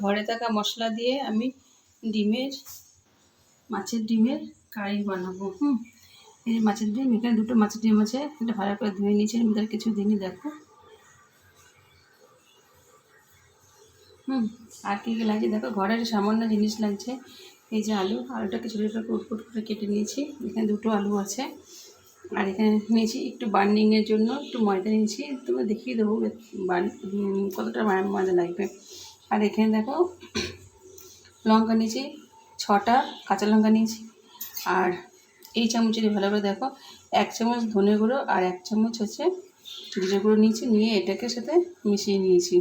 ঘরে থাকা মশলা দিয়ে আমি ডিমের, মাছের ডিমের কারি বানাবো, হুম। এই মাছের ডিম, এখানে দুটো মাছের ডিম আছে, এটা ভালো করে ধুয়ে নিয়েছি আমি তার কিছু দিনই দেখো। হুম, আর কী কী লাগছে? দেখো ঘরের সামান্য জিনিস লাগছে, এই যে আলু আলুটাকে ছোটো ছোটো কুট কুট করে কেটে নিয়েছি, এখানে দুটো আলু আছে। আর এখানে নিয়েছি একটু বার্নিংয়ের জন্য একটু ময়দা নিয়েছি তোমরা দেখিয়ে দেবো কতটা ময়- ময়দা লাগবে। আর এখানে দেখো, লঙ্কা নিয়েছি, ছটা কাঁচা লঙ্কা নিয়েছি। আর এই চামচের ভালো করে দেখো, এক চামচ ধনে গুঁড়ো আর এক চামচ হচ্ছে জিরে গুঁড়ো নিয়েছি, নিয়ে এটাকে সাথে মিশিয়ে নিয়েছি।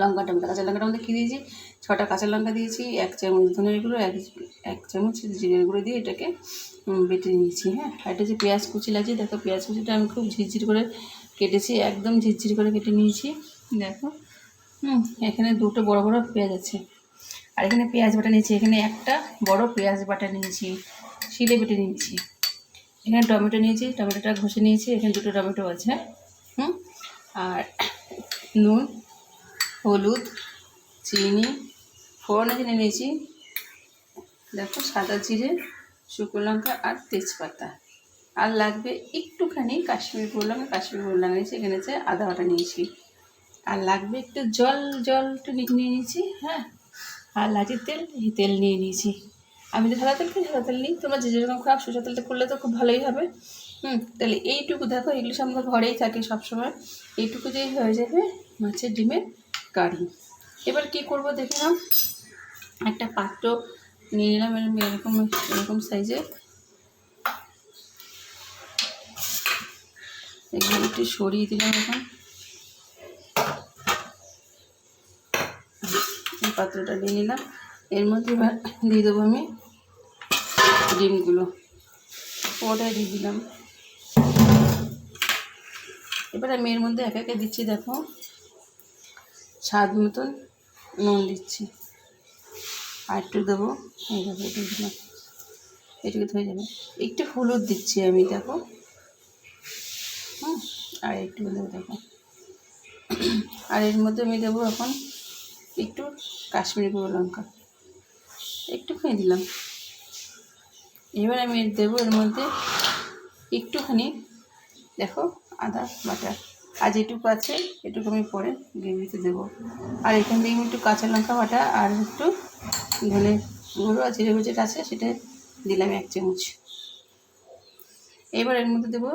লঙ্কাটা মধ্যে, কাঁচা লঙ্কাটার মধ্যে কী দিয়েছি? ছটা কাঁচা লঙ্কা দিয়েছি, এক চামচ ধনের গুঁড়ো, এক এক চামচ জিরের গুঁড়ো দিয়ে এটাকে বেটে নিয়েছি হ্যাঁ। আর এটা যে পেঁয়াজ কুচি লাগছে দেখো পেঁয়াজ কুচিটা আমি খুব ঝিরঝির করে কেটেছি, একদম ঝিরঝির করে কেটে নিয়েছি, দেখো। হুম, এখানে দুটো বড় বড় পেঁয়াজ আছে। আর এখানে পেঁয়াজ বাটা নিয়েছি। এখানে একটা বড় পেঁয়াজ বাটা নিয়েছি, শিলে বেটে নিয়েছি। এখানে টমেটো নিয়েছি, টমেটোটা ঘষে নিয়েছি। এখানে দুটো টমেটো আছে, হুম? আর নুন, হলুদ, চিনি, ফোড়ন এখানে নিয়েছি। দেখো, সাদা জিরে, শুকনো লঙ্কা আর তেজপাতা। আর লাগবে একটুখানি কাশ্মীর বললাম কাশ্মীর বললাম নিয়েছি। এখানে হচ্ছে আদা বাটা নিয়েছি। আর লাগবে একটু জল জল একটু নিয়ে নিয়েছি হ্যাঁ। আর লাগছে তেল তেল নিয়ে নিয়েছি। আমি তো সাদা তেল খাই, সাদা তেল নিই। তোমরা যে যেরকম খাও সরষের তেলটা করলে তো খুব ভালোই হবে। হুম, তাহলে এইটুকু দেখো, এগুলো আমার ঘরেই থাকে সবসময়। এইটুকু যেই হয়ে যাবে মাছের ডিমের কারি। এবার কি করব দেখে নাও। একটা পাত্র নিয়ে নিলাম এরকম এরকম এরকম সাইজে। এগুলো একটু সরিয়ে দিলাম এখন। পাত্রটা নিয়ে নিলাম। এর মধ্যে এবার দিয়ে দেবো আমি ডিমগুলো। ওটাই দিয়ে দিলাম। এবার আমি এর মধ্যে এক একে দিচ্ছি, দেখো। স্বাদ মতন নুন দিচ্ছি। আর একটু দেবো একটু দিলাম। এটুকু হয়ে যাবে একটু হলুদ দিচ্ছি আমি, দেখো। হুম, আর একটু দেবো, দেখো। আর এর মধ্যে আমি দেবো এখন একটু কাশ্মীরি গুঁড়ো লঙ্কা। একটুখানি দিলাম। এবার আমি দেবো এর মধ্যে একটুখানি, দেখো, আদা বাটা। আর যেটুকু আছে, এটুকু আমি পরে গ্রেভিতে দেবো। আর এখান থেকে আমি একটু কাঁচা লঙ্কা বাটা আর একটু ধনে গুঁড়ো আর জিরে যেটা আছে, সেটা দিলাম এক চামচ। এবার এর মধ্যে দেবো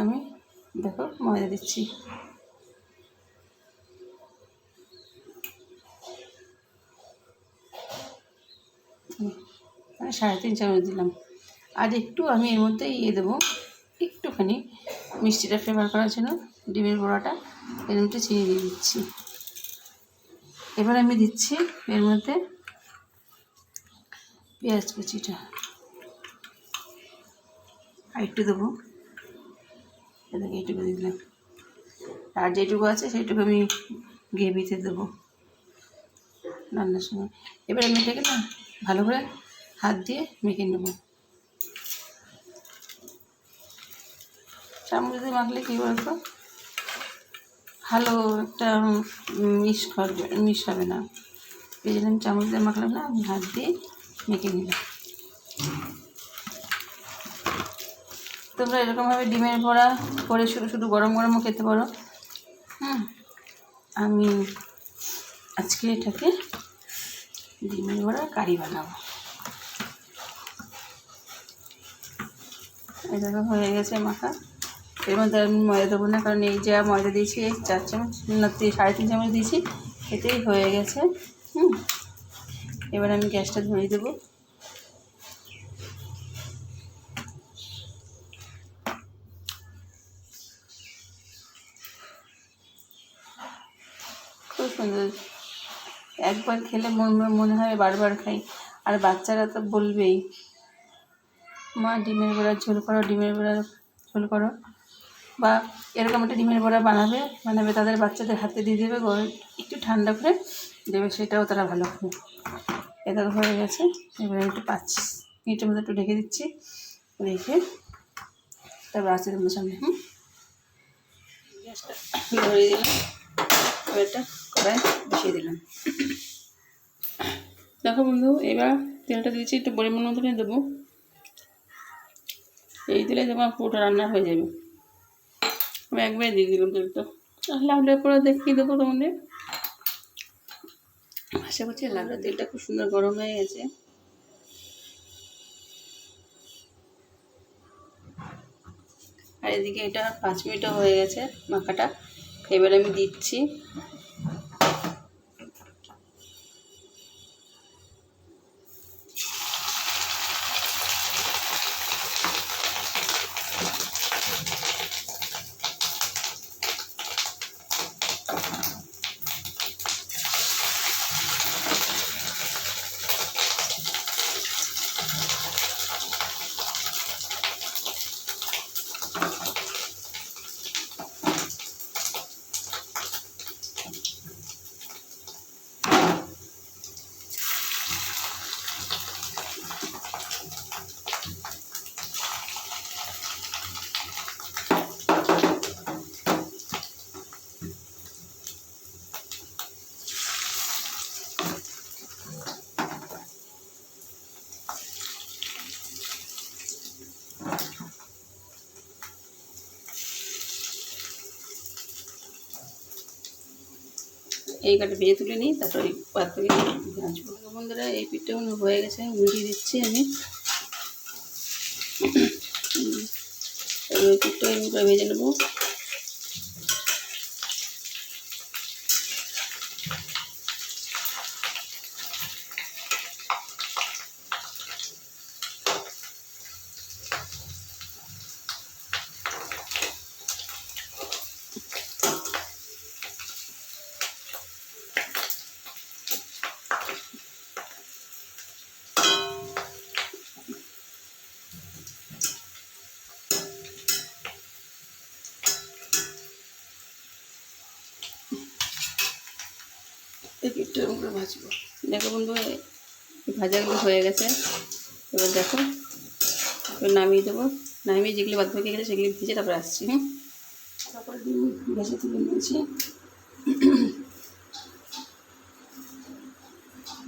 আমি, দেখো, ময়দা দিচ্ছি। সাড়ে তিন চামচ দিলাম। আর একটু আমি এর মধ্যে ইয়ে দেবো, একটুখানি মিষ্টিটা ফ্লেভার করার জন্য, ডিমের বড়াটা, এর মধ্যে চিনি দিয়ে দিচ্ছি। এবার আমি দিচ্ছি এর মধ্যে পেঁয়াজ কুচিটা। আর একটু দেবো এটাকে এইটুকু দিয়ে দিলাম। আর যেটুকু আছে সেইটুকু আমি গ্রেভিতে দেবো রান্নার সময়। এবার আমি এটাকে না ভালো করে হাত দিয়ে মেখে নেব। চামচ দিয়ে মাখলে কী বলতো? ভালো একটা মিশ করবে, মিশ হবে না। এই জন্য আমি চামচ দিয়ে মাখলাম না, আমি হাত দিয়ে মেখে নিলাম। তোমরা এরকমভাবে ডিমের বড়া করে শুধু শুধু গরম গরমও খেতে পারো। হুম, আমি আজকে এটাকে ডিমের বড়া, কারি বানাবো এটা তো হয়ে গেছে মাখা। এর মধ্যে আমি ময়দা দেবো না, কারণ এই যা ময়দা দিয়েছি, এই চার চামচ, না সাড়ে তিন চামচ দিয়েছি এতেই হয়ে গেছে, হুম। এবার আমি গ্যাসটা ধরিয়ে দেবো। খুব সুন্দর একবার খেলে মন- হয় বারবার খাই। আর বাচ্চারা তো বলবেই, মা, ডিমের বড়ার ঝোল করো, ডিমের বড়ার ঝোল করো। বা এরকম একটা ডিমের বড়া বানাবে বানাবে, তাদের বাচ্চাদের হাতে দিয়ে দেবে গরম একটু ঠান্ডা করে দেবে, সেটাও তারা ভালো খাবে। এটা হয়ে গেছে। এবার একটু পাঁচ মিনিটের মধ্যে একটু ঢেকে দিচ্ছি, রেখে তারপর আসছে তোমাদের সামনে, হুম? গ্যাসটা ধরিয়ে দিলাম। একটা কড়াই বসিয়ে দিলাম। দেখো বন্ধু, এবার তেলটা দিয়েছি, একটু পরিমাণ মতো নিয়ে দেবো। এই তেলে তোমার পুরোটা রান্না হয়ে যাবে। আমি একবারে দিয়ে দিলাম তেলটা। লাউলের পরে দেখিয়ে দেবো তোমাদের। আশা করছি লাউলের তেলটা খুব সুন্দর গরম হয়ে গেছে। আর এদিকে এটা পাঁচ মিনিটও হয়ে গেছে মাখাটা। এবার আমি দিচ্ছি এই কাটা ভেজে তুলে নিই, তারপর এই পাত্রকে ভাজবো বন্ধুরা এই পিঠটা হয়ে গেছে উল্টিয়ে দিচ্ছি আমি। এই পিঠটা আমি করে ভেজে নেব। এই পিঠটা ভাজবো। দেখো বন্ধু ভাজাগুলো হয়ে গেছে। এবার দেখো নামিয়ে দেবো। নামিয়ে যেগুলো বাদ বাকি গেছে সেগুলি ভেজে তারপরে আসছি, হুম? তারপরে ডিম ভেজে নিয়েছি।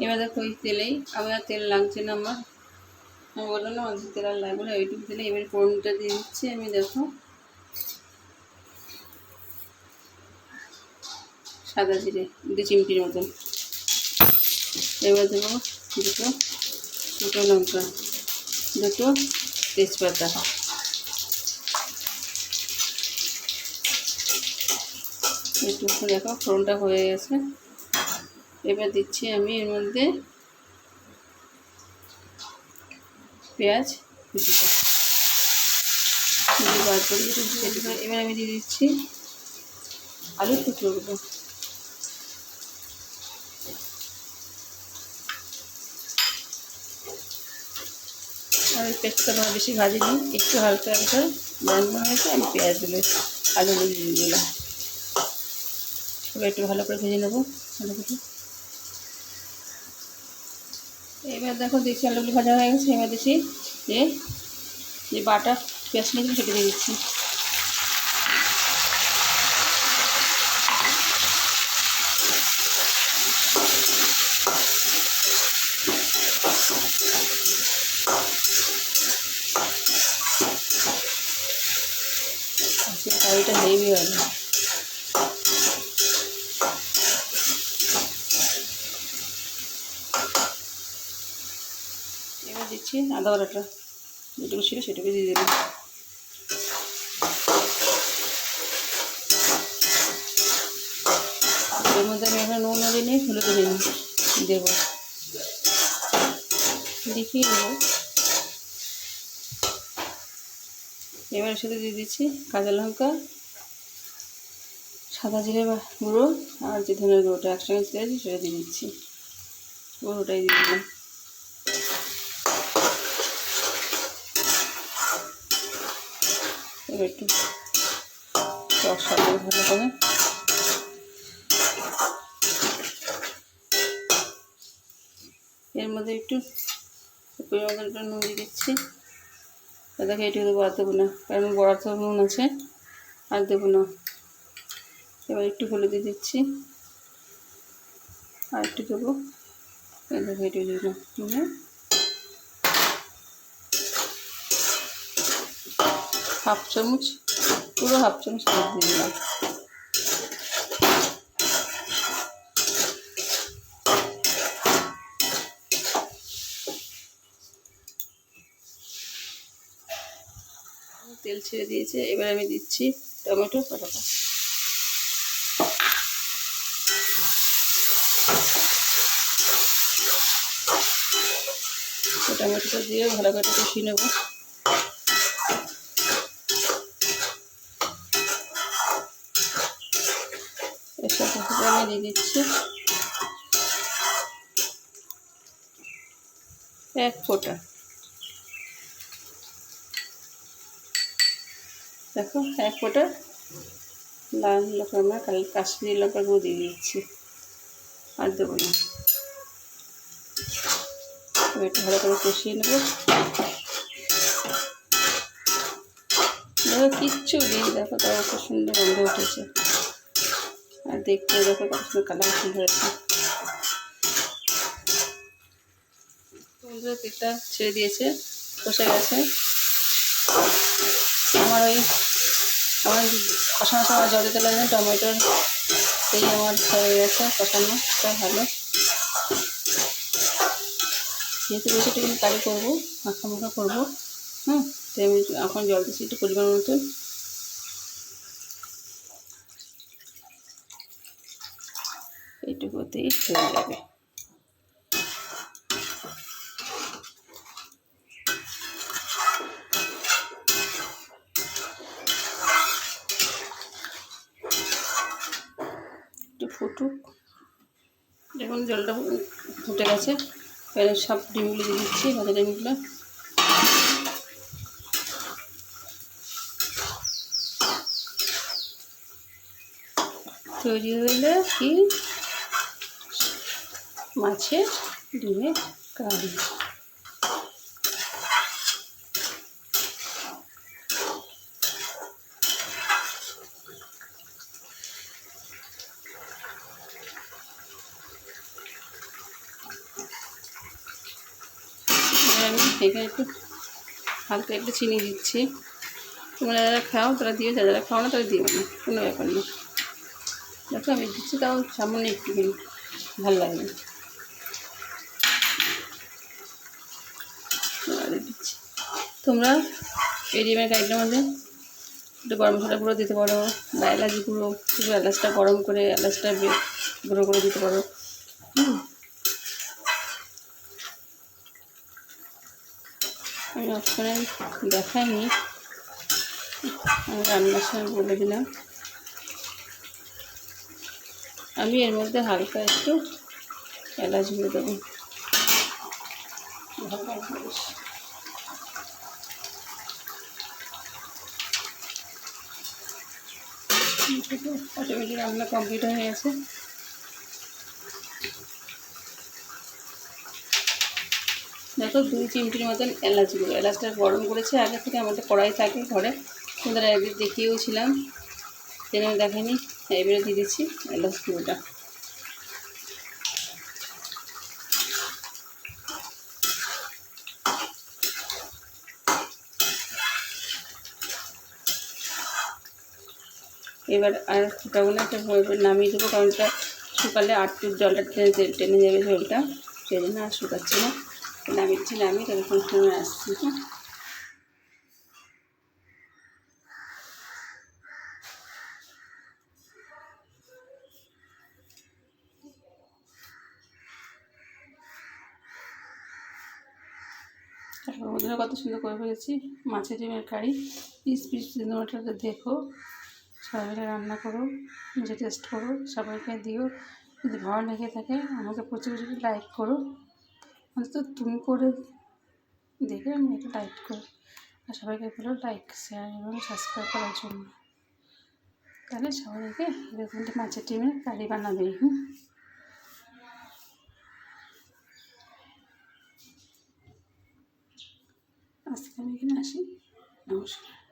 এবার দেখো ওই তেলেই, আমি আর তেল লাগছে না আমার। আমি বললাম না তেল আর লাগবে না, ওইটুকু তেলে এবার ফোড়নটা দিয়ে দিচ্ছি। আমি দেখো সাদা জিরে দু চিমটির মতন এবার দেবো দুটো দুটো লঙ্কা, দুটো তেজপাতা। একটু দেখো, ফোড়নটা হয়ে গেছে। এবার দিচ্ছি আমি এর মধ্যে পেঁয়াজ কুচিটা। এবার আমি দিয়ে দিচ্ছি আলু টুকরোগুলো। আমি পেঁয়াজটা বেশি ভাজিনি, একটু হালকা হালকা ব্রাউন হয়েছে, আমি পেঁয়াজ দিলে আলু দিয়ে দিলাম। সবাই একটু ভালো করে ভেজে নেব করে এবার দেখো দেখছি আলুগুলো ভাজা হয়ে গেছে, এবার দেখছি যে যে বাটা পেঁয়াজ নিয়েছি সেটা দিয়ে দিচ্ছি। কারিটা হেভি হবে এবার দিচ্ছি আদা বাটাটা। যেটুকু ছিল সেটুকু দিয়ে দিলাম। এর মধ্যে আমি এখন নুন দিই হলুদ দিই দেবো। দেখিয়ে দেবো। এবার সাথে দিয়ে দিচ্ছি কাঁচা লঙ্কা, সাদা জিরে গুঁড়ো আর যে ধনের গুঁড়োটা একসঙ্গে দিয়েছি সেটা দিয়ে দিচ্ছি। গুঁড়োটাই দিয়ে দিলাম। এবার একটু টক সাথে ভালো করে এর মধ্যে একটু পরিমাণ একটু নুন দিয়ে দিচ্ছি। দেখো, এটি আর দেবো না। কারণ বড়াতে তো নুন আছে আর দেবো না। এবার একটু হলুদ দিচ্ছি। আর একটু দেবো। দেখে দেবো না। হাফ চামচ, পুরো হাফ চামচ দিয়ে দিলাম। তেল ছেড়ে দিয়েছে, এবার আমি দিচ্ছি টমেটো কাটাটা টমেটোটা দিয়ে ভালো করে কষিয়ে নেব। এর সাথে আমি দিয়ে দিচ্ছি। এক ফোঁটা। দেখো, এক ফোঁটা লাল লঙ্কা আমরা কাশ্মীরি লঙ্কার গুঁড়ো দিয়ে দিচ্ছি। আর দেবো না। একটু ভালো করে কষিয়ে নেব। দেখো, কিচ্ছু দিই দেখো তাও খুব সুন্দর গন্ধ উঠেছে। আর দেখতে দেখো, কত সুন্দর কালার সুন্দর তেলটা ছেড়ে দিয়েছে, কষে গেছে। আমার ওই আমার কষানো সময় জল দিতে লাগে টমেটোর এই আমার হয়ে গেছে, কষানো তাই ভালো। যেহেতু বেশি একটু কারি করব, মাখা মাখা করব। হুম তাই আমি এখন জল দিচ্ছি একটু পরিমাণ মতন। এইটুকুতেই হয়ে যাবে একটু ফুটুক দেখুন জলটা ফুটে গেছে। এবার সব ডিমগুলো দিয়ে দিচ্ছি ভাজা ডিমগুলো। তৈরি হইলে কি? মাছের ডিমের কারি। আমি এখানে একটু হালকা একটু চিনি দিচ্ছি। তোমরা যারা খাও, তারা দিও, যারা যারা খাও না, তারা দিও না, কোনো ব্যাপার না। দেখো, আমি দিচ্ছি, তাও সামান্য একটু ভালো লাগে এবারে দিচ্ছি। তোমরা ডিমের কারিটার মধ্যে একটু গরম মশলা গুঁড়ো দিতে পারো, বা এলাচ গুঁড়ো, একটু এলাচটা গরম করে, এলাচটা গুঁড়ো করে দিতে পারো। আমি অপশনে দেখাইনি। আমি রান্নার সময় বলে দিলাম। আমি এর মধ্যে হালকা একটু এলাচ গুঁড়ো দেবো। অটোমেটিক রান্না কমপ্লিট হয়ে গেছে। দেখো দুই চিমটির মতন এলাচ গুঁড়ো। এলাচটা গরম করেছে, আগে থেকে আমাদের কড়াই থাকে ঘরে। তোমাদের একদিন দেখিয়েওছিলাম। আমি দেখাইনি, এবারে দিয়ে দিচ্ছি এলাচ গুঁড়োটা। এবার আর ফুটাবো একটা এবার নামিয়ে দেবো, কারণ এটা শুকালে আটটু জলটা টেনে- টেনে যাবে ঝোলটা। সেই জন্য আর শুকাচ্ছি না। নামিয়ে দিচ্ছি নামিয়ে তখন সময় আসছি হ্যাঁ। কত সুন্দর করে ফেলেছি, মাছের ডিমের কারি, পিস পিস তোমরা দেখো। সবাই মিলে রান্না করো, নিজে টেস্ট করো, সবাইকে দিও। যদি ভালো লেগে থাকে, আমাকে প্রচুর প্রচুর লাইক করো। অন্তত তুমি করে দেখে আমি একটু লাইক করি। আর সবাইকে বলো লাইক শেয়ার এবং সাবস্ক্রাইব করার জন্য। তাহলে সবাইকে এরকম মাছের ডিমের কারি বানাবে, হুম? আজকে আমি এখানে আসি। নমস্কার।